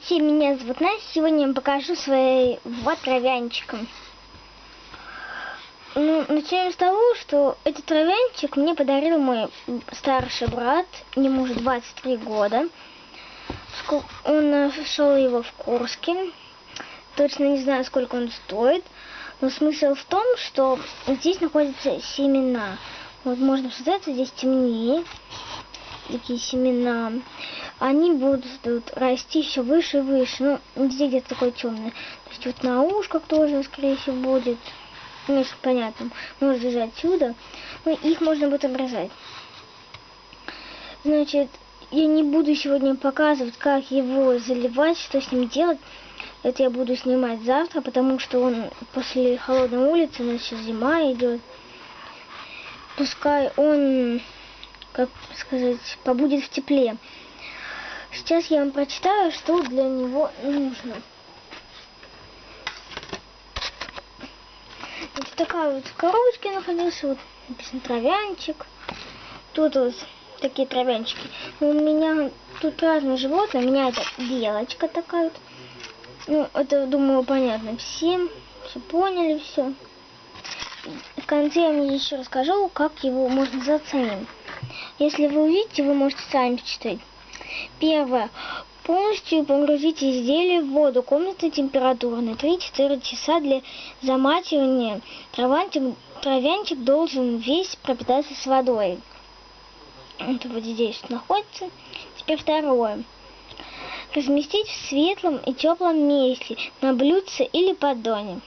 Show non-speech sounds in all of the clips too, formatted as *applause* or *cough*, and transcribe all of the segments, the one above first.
Всем, меня зовут Настя. Сегодня я покажу свои вот травянчиком. Ну, начнем с того, что этот травянчик мне подарил мой старший брат. Ему уже 23 года. Он нашел его в Курске. Точно не знаю, сколько он стоит. Но смысл в том, что здесь находятся семена. Вот можно посмотреться, здесь темнее. Такие семена они будут расти все выше и выше. Ну, здесь где-то такое темное. То есть вот на ушках тоже, скорее всего, будет. Ну, понятно. Можно же отсюда. Ну, их можно будет обрезать. Значит, я не буду сегодня показывать, как его заливать, что с ним делать. Это я буду снимать завтра, потому что он после холодной улицы, у зима идет. Пускай он, как сказать, побудет в тепле. Сейчас я вам прочитаю, что для него нужно. Вот такая вот коробочка находился, вот написано травянчик. Тут вот такие травянчики. У меня тут разные животные. У меня это белочка такая вот. Ну, это, думаю, понятно всем. Все поняли, все. В конце я вам еще расскажу, как его можно заценить. Если вы увидите, вы можете сами почитать. Первое. Полностью погрузите изделие в воду комнатной температуры на 3-4 часа для замачивания. Травянчик, травянчик должен весь пропитаться с водой. Это вот здесь находится. Теперь второе. Разместить в светлом и теплом месте, на блюдце или поддоне.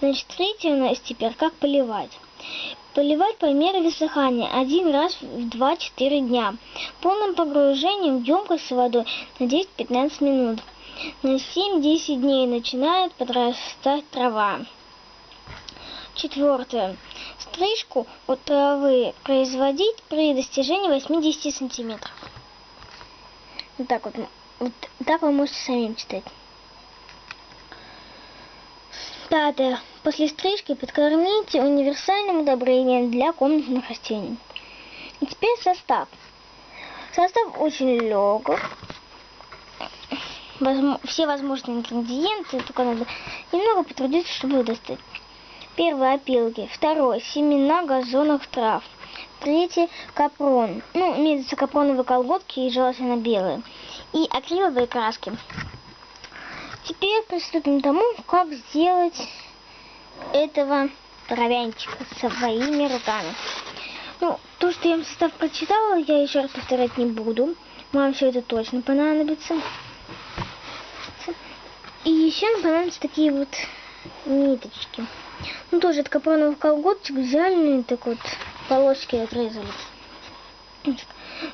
Значит, третье у нас теперь как поливать. Поливать по мере высыхания один раз в 2-4 дня. Полным погружением в емкость с водой на 10-15 минут. На 7-10 дней начинает подрастать трава. Четвертое. Стрижку от травы производить при достижении 80 сантиметров. Вот так вот. Вот так вы можете самим читать. Пятое. После стрижки подкормите универсальным удобрением для комнатных растений. И теперь состав. Состав очень легок. Все возможные ингредиенты, только надо немного потрудиться, чтобы достать. Первый опилки, второй семена газонных трав, третий капрон, ну, имеются капроновые колготки и желательно белые, и акриловые краски. Теперь приступим к тому, как сделать этого травянчика своими руками. Ну, то, что я вам состав прочитала, я еще раз повторять не буду. Вам все это точно понадобится. И еще нам понадобятся такие вот ниточки. Ну, тоже от капроновых колготочек взяли, так вот, полоски отрезали.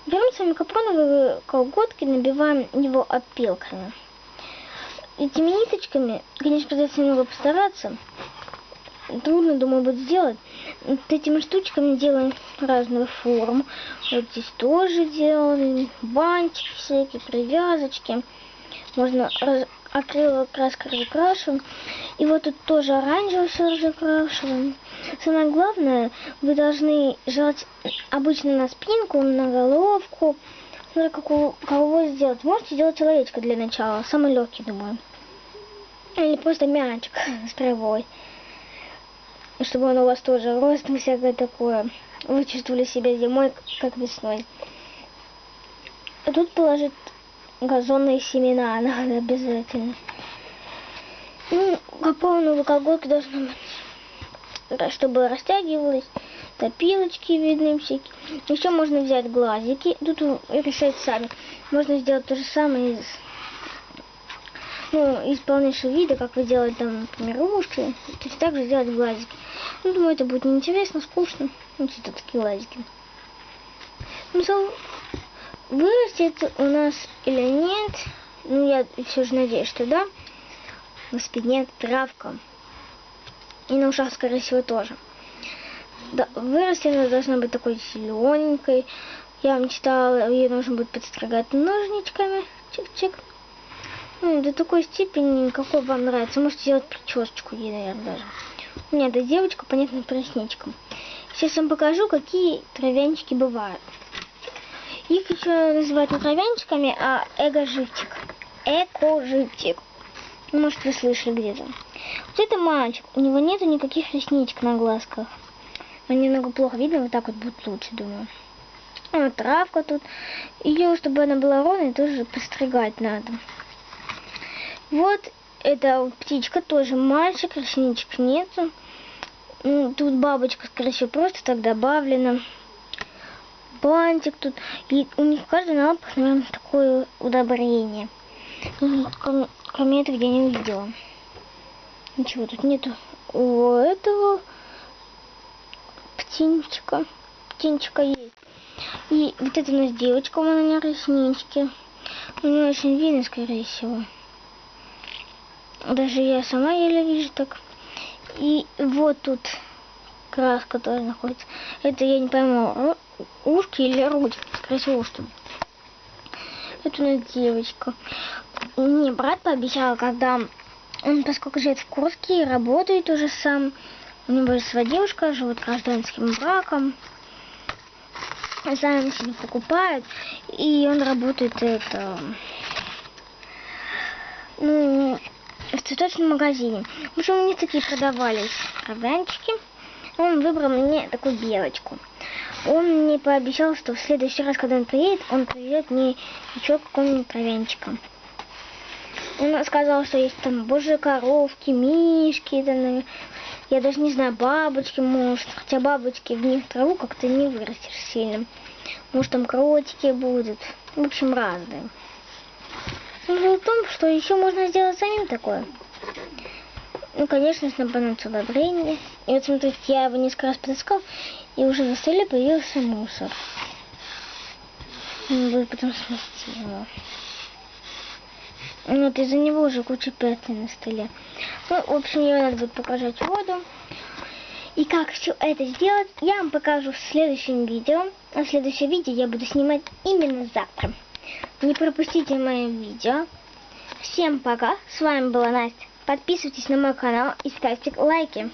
Берем с вами капроновые колготки, набиваем его опилками этими ниточками, конечно, придется немного постараться. Трудно, думаю, будет сделать. Вот этими штучками делаем разных форм. Вот здесь тоже делаем бантики всякие, привязочки. Можно раз... акриловой краской разукрашиваем. И вот тут тоже оранжевый все разукрашиваем. Самое главное, вы должны жать обычно на спинку, на головку. Смотря как у кого сделать. Можете сделать человечка для начала. Самый легкий, думаю. Или просто мячик *laughs* с травой. Чтобы он у вас тоже рост и всякое такое. Вы чувствовали себя зимой, как весной. А тут положить газонные семена *laughs* надо обязательно. Ну, капоновые колготки должны быть, чтобы растягивалось. Топилочки видны всякие. Еще можно взять глазики. Тут решать сами. Можно сделать то же самое из ну, из вида, как вы делаете там, например, то есть также сделать глазики. Ну, думаю, это будет неинтересно, скучно. Ну, это такие глазики. Ну, so, вырастет у нас или нет, ну, я все же надеюсь, что да. На спине травка. И на ушах, скорее всего, тоже. Да, вырастет она должна быть такой зелененькой. Я вам читала, ее нужно будет подстригать ножничками. Чик-чик. Ну, до такой степени, какой вам нравится. Можете сделать причесочку ей, наверное, даже. У меня эта девочка, понятно, красничком. Сейчас вам покажу, какие травянчики бывают. Их еще называют не травянчиками, а эго-живчик. Эко-житик. Ну, Может, вы слышали где-то. Вот это мальчик. У него нету никаких ресничек на глазках. Мне немного плохо видно, вот так вот будет лучше, думаю. А вот травка тут. Ее, чтобы она была ровной, тоже постригать надо. Вот эта птичка тоже мальчик, ресничек нету. Ну, Тут бабочка, скорее всего, просто так добавлена. Бантик тут. И у них каждый на лапах, наверное, такое удобрение. Ну, кроме, этого я не увидела. Ничего тут нету. У этого птенчика. Птенчика есть. И вот это у нас девочка, у меня реснички. У нее очень видно, скорее всего. Даже я сама еле вижу так. И вот тут краска тоже находится. Это я не пойму, ушки или ручки. Скорее ушки. Это у нас девочка. Мне брат пообещал, когда он, поскольку живет в Курске и работает уже сам, у него есть своя девушка, живут гражданским браком, сами себе покупают, и он работает это, ну, в цветочном магазине. В общем, у них такие продавались кровянчики. Он выбрал мне такую белочку. Он мне пообещал, что в следующий раз, когда он приедет, он привезет мне еще какого-нибудь кровянчика. Он сказал, что есть там божьи коровки, мишки, там, я даже не знаю, бабочки, может, хотя бабочки в них траву как-то не вырастешь сильно. Может, там кротики будут. В общем, разные. Смысл в том, что еще можно сделать самим такое. Ну, конечно, нам понадобится удобрение. И вот смотрите, я его несколько раз потаскал, и уже на столе появился мусор. Надо будет потом смести его. Ну, Вот из-за него уже куча пятен на столе. Ну, в общем, ее надо будет покажать воду. И как все это сделать, я вам покажу в следующем видео. А следующее видео я буду снимать именно завтра. Не пропустите мое видео. Всем пока. С вами была Настя. Подписывайтесь на мой канал и ставьте лайки.